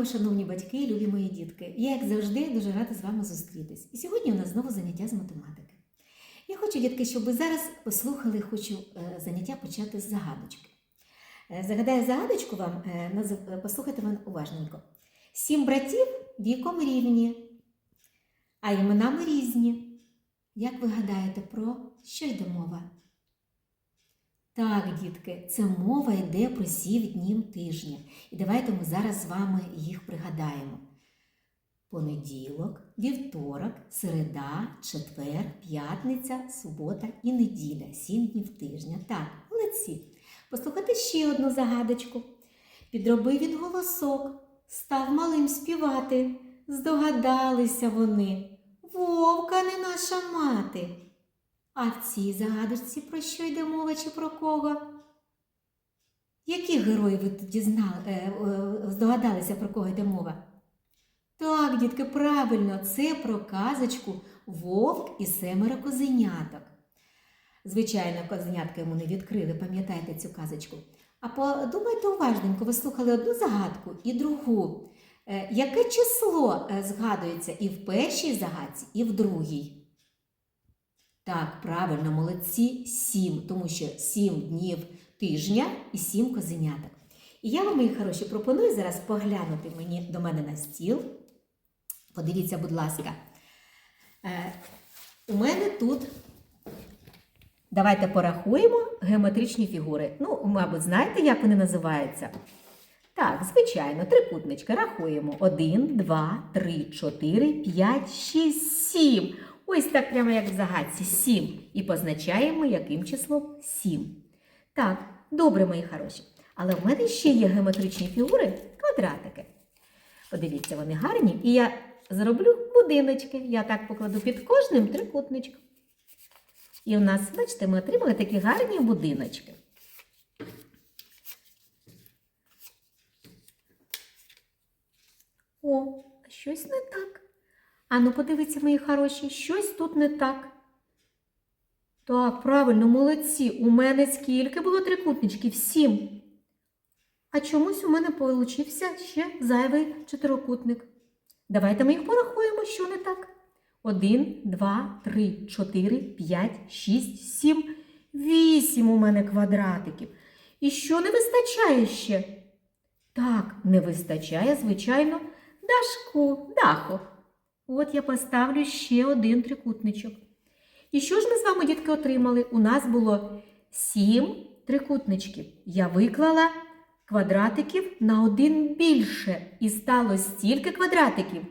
Ранку, шановні батьки, любі мої дітки. Я, як завжди, дуже рада з вами зустрітись. І сьогодні у нас знову заняття з математики. Я хочу, дітки, щоб ви зараз послухали, хочу е, заняття почати з загадочки. Е, Загадаю загадочку вам, е, послухайте мене уважненько. Сім братів віком рівні, а іменами різні. Як ви гадаєте, про що йде мова? Так, дітки, це мова йде про сім днів тижня. І давайте ми зараз з вами їх пригадаємо. Понеділок, вівторок, середа, четвер, п'ятниця, субота і неділя. Сім днів тижня. Так, молодці. Послухайте ще одну загадочку. Підроби він голосок, став малим співати. Здогадалися вони. Вовка не наша мати. А в цій загадочці про що йде мова чи про кого? Яких героїв ви тоді знали, е, е, здогадалися, про кого йде мова? Так, дітки, правильно, це про казочку Вовк і семеро козеняток. Звичайно, козенятка йому не відкрили, пам'ятаєте цю казочку. А подумайте уважненько, ви слухали одну загадку і другу. Е, Яке число згадується і в першій загадці, і в другій? Так, правильно, молодці, сім, тому що сім днів тижня і сім козеняток. І я вам, мої хороші, пропоную зараз поглянути мені до мене на стіл. Подивіться, будь ласка. Е, у мене тут. Давайте порахуємо геометричні фігури. Ну, мабуть, знаєте, як вони називаються? Так, звичайно, трикутнички рахуємо. Один, два, три, чотири, п'ять, шість, сім. Ось так прямо як в загадці. Сім. І позначаємо яким числом сім. Так, добре, мої хороші. Але в мене ще є геометричні фігури квадратики. Подивіться, вони гарні. І я зроблю будиночки. Я так покладу під кожним трикутничком. І у нас, бачите, ми отримали такі гарні будиночки. О, щось не так. Ану, подивіться, мої хороші, щось тут не так. Так, правильно, молодці. У мене скільки було трикутничків? Сім. А чомусь у мене получився ще зайвий чотирикутник. Давайте ми їх порахуємо, що не так. Один, два, три, чотири, п'ять, шість, сім, вісім у мене квадратиків. І що не вистачає ще? Так, не вистачає, звичайно, дашку, даху. От я поставлю ще один трикутничок. І що ж ми з вами, дітки, отримали? У нас було сім трикутничків. Я виклала квадратиків на один більше. І стало стільки квадратиків.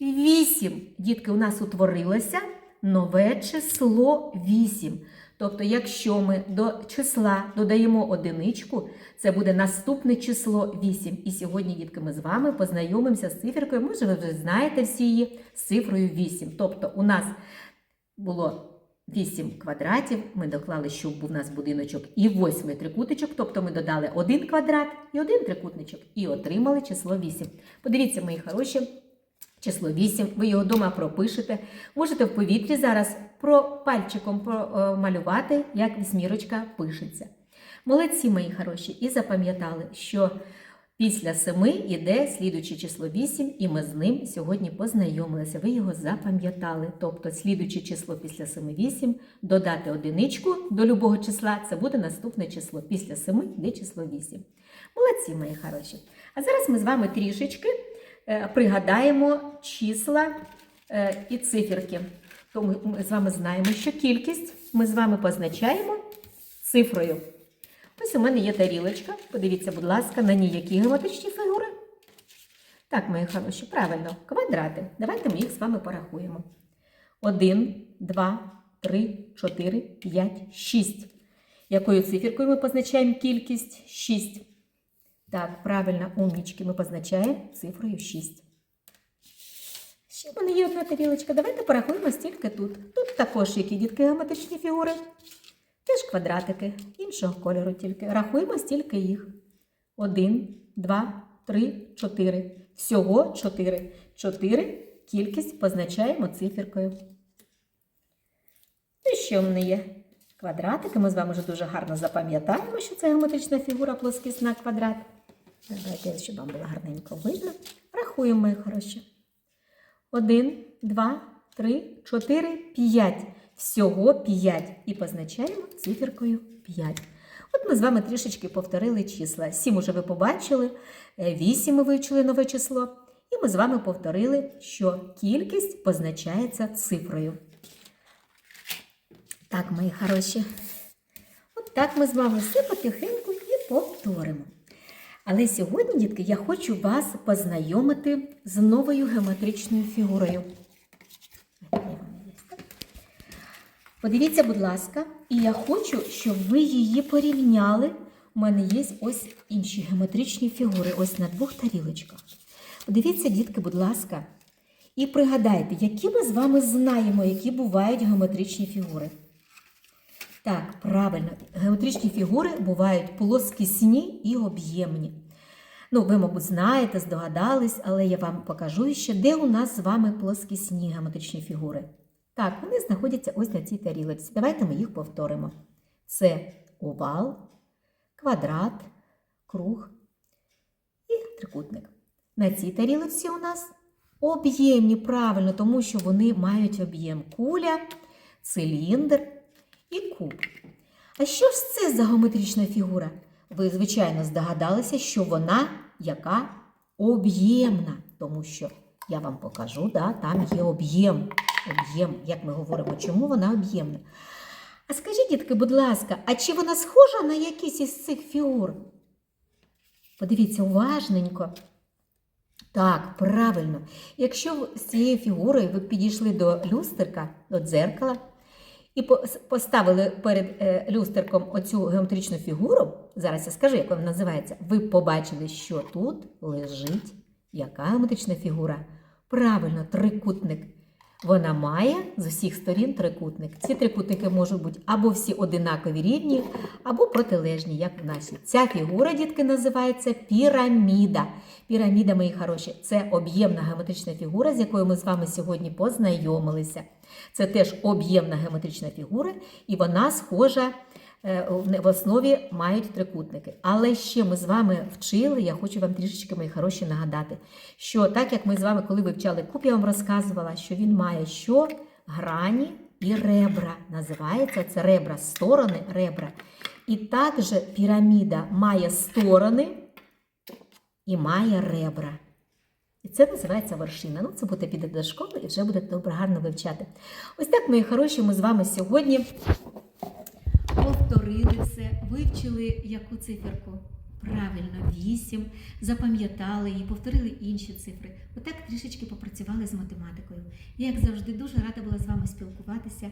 Вісім. Дітки, у нас утворилося нове число вісім. Тобто, якщо ми до числа додаємо одиничку, це буде наступне число 8. І сьогодні, дітки, ми з вами познайомимося з циферкою. Може, ви вже знаєте всі її з цифрою 8. Тобто, у нас було 8 квадратів, ми доклали, щоб був у нас будиночок і восьмий трикутничок, тобто ми додали один квадрат і один трикутничок, і отримали число 8. Подивіться, мої хороші. Число 8, ви його вдома пропишете. Можете в повітрі зараз про пальчиком малювати, як вісьмірочка пишеться. Молодці, мої хороші, і запам'ятали, що після 7 іде слідуче число 8, і ми з ним сьогодні познайомилися. Ви його запам'ятали. Тобто, слідуче число після 7 8, додати одиничку до любого числа, це буде наступне число. Після 7 йде число 8. Молодці, мої хороші. А зараз ми з вами трішечки е, пригадаємо числа е, і циферки. Тому ми з вами знаємо, що кількість ми з вами позначаємо цифрою. Ось у мене є тарілочка. Подивіться, будь ласка, на ній які геометричні фігури. Так, мої хороші, правильно, квадрати. Давайте ми їх з вами порахуємо. 1, 2, 3, 4, 5, 6. Якою циферкою ми позначаємо кількість? 6. Так, правильно, умнічки, ми позначаємо цифрою 6. Ще в мене є одна тарілочка. Давайте порахуємо стільки тут. Тут також які дітки геометричні фігури. Теж квадратики іншого кольору тільки. Рахуємо стільки їх. Один, два, три, чотири. Всього чотири. Чотири кількість позначаємо циферкою. І що в мене є? Квадратики. Ми з вами вже дуже гарно запам'ятаємо, що це геометрична фігура плоскісна квадрат. Давайте, щоб вам було гарненько видно. Рахуємо, мої хороші. Один, два, три, чотири, п'ять. Всього п'ять. І позначаємо циферкою 5. От ми з вами трішечки повторили числа. 7 уже ви побачили, 8 ми вивчили нове число. І ми з вами повторили, що кількість позначається цифрою. Так, мої хороші. От так ми з вами все потихеньку і повторимо. Але сьогодні, дітки, я хочу вас познайомити з новою геометричною фігурою. Подивіться, будь ласка, і я хочу, щоб ви її порівняли. У мене є ось інші геометричні фігури, ось на двох тарілочках. Подивіться, дітки, будь ласка, і пригадайте, які ми з вами знаємо, які бувають геометричні фігури. Так, правильно, геометричні фігури бувають плоскісні і об'ємні. Ну, ви, мабуть, знаєте, здогадались, але я вам покажу ще, де у нас з вами плоскісні геометричні фігури. Так, вони знаходяться ось на цій тарілочці. Давайте ми їх повторимо. Це овал, квадрат, круг і трикутник. На цій тарілочці у нас об'ємні, правильно, тому що вони мають об'єм куля, циліндр і куб. А що ж це за геометрична фігура? Ви, звичайно, здогадалися, що вона яка об'ємна, тому що я вам покажу, да, там є об'єм. Об'єм, як ми говоримо, чому вона об'ємна. А скажіть, дітки, будь ласка, а чи вона схожа на якісь із цих фігур? Подивіться уважненько. Так, правильно. Якщо з цією фігурою ви підійшли до люстерка, до дзеркала, і поставили перед е, люстерком оцю геометричну фігуру, зараз я скажу, як вона називається, ви побачили, що тут лежить яка геометрична фігура? Правильно, трикутник. Вона має з усіх сторін трикутник. Ці трикутники можуть бути або всі одинакові рівні, або протилежні, як в нашій. Ця фігура, дітки, називається піраміда. Піраміда, мої хороші, це об'ємна геометрична фігура, з якою ми з вами сьогодні познайомилися. Це теж об'ємна геометрична фігура, і вона схожа в основі мають трикутники. Але ще ми з вами вчили, я хочу вам трішечки, мої хороші, нагадати, що так як ми з вами, коли вивчали куб, я вам розказувала, що він має що? Грані і ребра. Називається це ребра, сторони ребра. І також піраміда має сторони і має ребра. І це називається вершина. Ну, це буде піде до школи і вже будете добре гарно вивчати. Ось так, мої хороші, ми з вами сьогодні повторили все, вивчили яку циферку. Правильно, 8, запам'ятали її, повторили інші цифри. Отак трішечки попрацювали з математикою. Я, як завжди, дуже рада була з вами спілкуватися.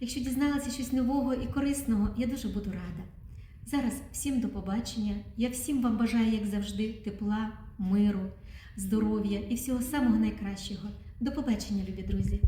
Якщо дізналася щось нового і корисного, я дуже буду рада. Зараз всім до побачення. Я всім вам бажаю, як завжди, тепла, миру, здоров'я і всього самого найкращого. До побачення, любі друзі!